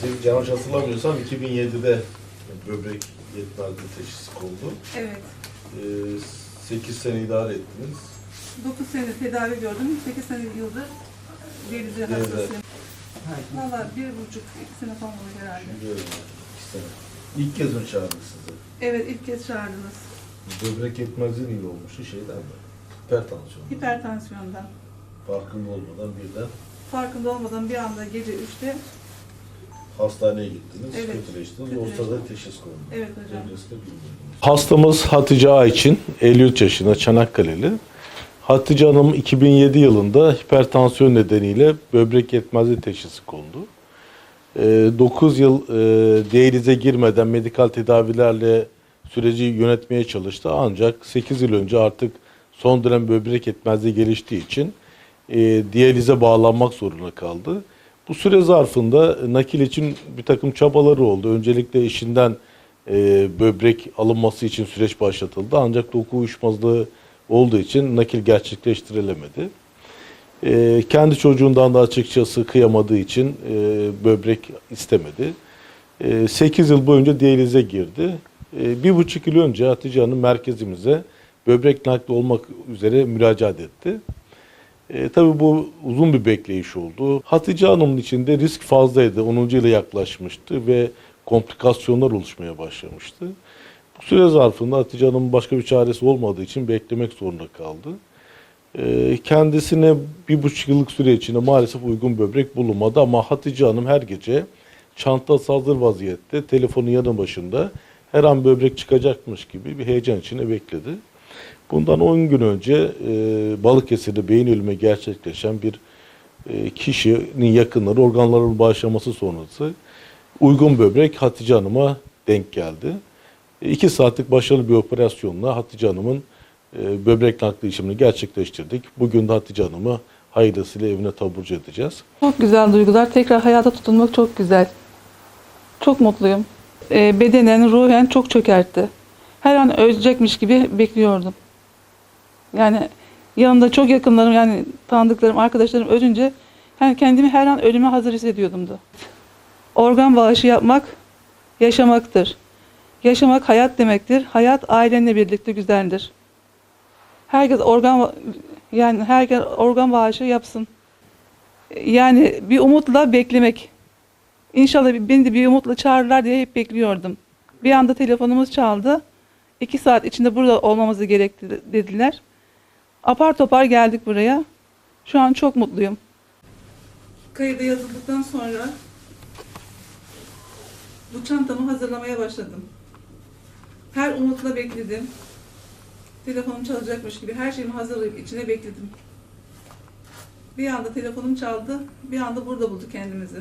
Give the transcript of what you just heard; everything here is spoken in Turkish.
Siz yanlış hatırlamıyorsam 2007'de böbrek yetmezliği teşhisi kondu. Evet. Ee, 8 sene idare ettiniz. 9 sene tedavi gördüm. 8 sene yıldır Diyalize. hastasıyım. Valla bir buçuk, iki sene falan oldu herhalde. Biliyorum yani, iki sene. İlk kez mi çağırdık sizi? Evet ilk kez çağırdınız. Böbrek yetmezliği iyi olmuştu şeyden mi? Hipertansiyon. Hipertansiyondan. Farkında olmadan birden Farkında olmadan bir anda gece 3'te hastaneye gittiniz, Evet. kötüleştiniz. Kötüleştim. Sırada teşhis kondu. Evet hocam. Bilmiyordunuz. Hastamız Hatice Ayçin, 53 yaşında Çanakkale'li. Hatice Hanım 2007 yılında hipertansiyon nedeniyle böbrek yetmezliği teşhisi kondu. 9 yıl e, diyalize girmeden medikal tedavilerle süreci yönetmeye çalıştı. Ancak 8 yıl önce artık son dönem böbrek yetmezliği geliştiği için e, diyalize bağlanmak zorunda kaldı. Bu süre zarfında nakil için bir takım çabaları oldu. Öncelikle eşinden e, böbrek alınması için süreç başlatıldı. Ancak doku uyuşmazlığı olduğu için nakil gerçekleştirilemedi. E, kendi çocuğundan da açıkçası kıyamadığı için e, böbrek istemedi. 8 yıl boyunca diyalize girdi. E, bir buçuk yıl önce Hatice Hanım merkezimize böbrek nakli olmak üzere müracaat etti. E, tabii bu uzun bir bekleyiş oldu. Hatice Hanım'ın içinde risk fazlaydı. 10. yıla yaklaşmıştı ve komplikasyonlar oluşmaya başlamıştı. Süre zarfında Hatice Hanım'ın başka bir çaresi olmadığı için beklemek zorunda kaldı. E, kendisine bir buçuk yıllık süre içinde maalesef uygun böbrek bulunmadı ama Hatice Hanım her gece çantası hazır vaziyette telefonun yanı başında her an böbrek çıkacakmış gibi bir heyecan içinde bekledi. Bundan 10 gün önce e, Balıkesir'de beyin ölümü gerçekleşen bir e, kişinin yakınları organların bağışlaması sonrası uygun böbrek Hatice Hanım'a denk geldi. 2 saatlik başarılı bir operasyonla Hatice Hanım'ın e, böbrek nakli işlemini gerçekleştirdik. Bugün de Hatice Hanım'ı hayırlısıyla evine taburcu edeceğiz. Çok güzel duygular. Tekrar hayata tutunmak çok güzel. Çok mutluyum. Ee, bedenen, ruhen çok çökertti. Her an ölecekmiş gibi bekliyordum. Yani yanımda çok yakınlarım yani tanıdıklarım, arkadaşlarım ölünce yani kendimi her an ölüme hazır hissediyordum da. Organ bağışı yapmak yaşamaktır. Yaşamak hayat demektir. Hayat ailenle birlikte güzeldir. Herkes organ yani herkes organ bağışı yapsın. Yani bir umutla beklemek. İnşallah beni de bir umutla çağırırlar diye hep bekliyordum. Bir anda telefonumuz çaldı. İki saat içinde burada olmamızı gerekti dediler. Apar topar geldik buraya. Şu an çok mutluyum. Kayıda yazıldıktan sonra bu çantamı hazırlamaya başladım. Her umutla bekledim. Telefonum çalacakmış gibi her şeyimi hazırlayıp içine bekledim. Bir anda telefonum çaldı, bir anda burada bulduk kendimizi.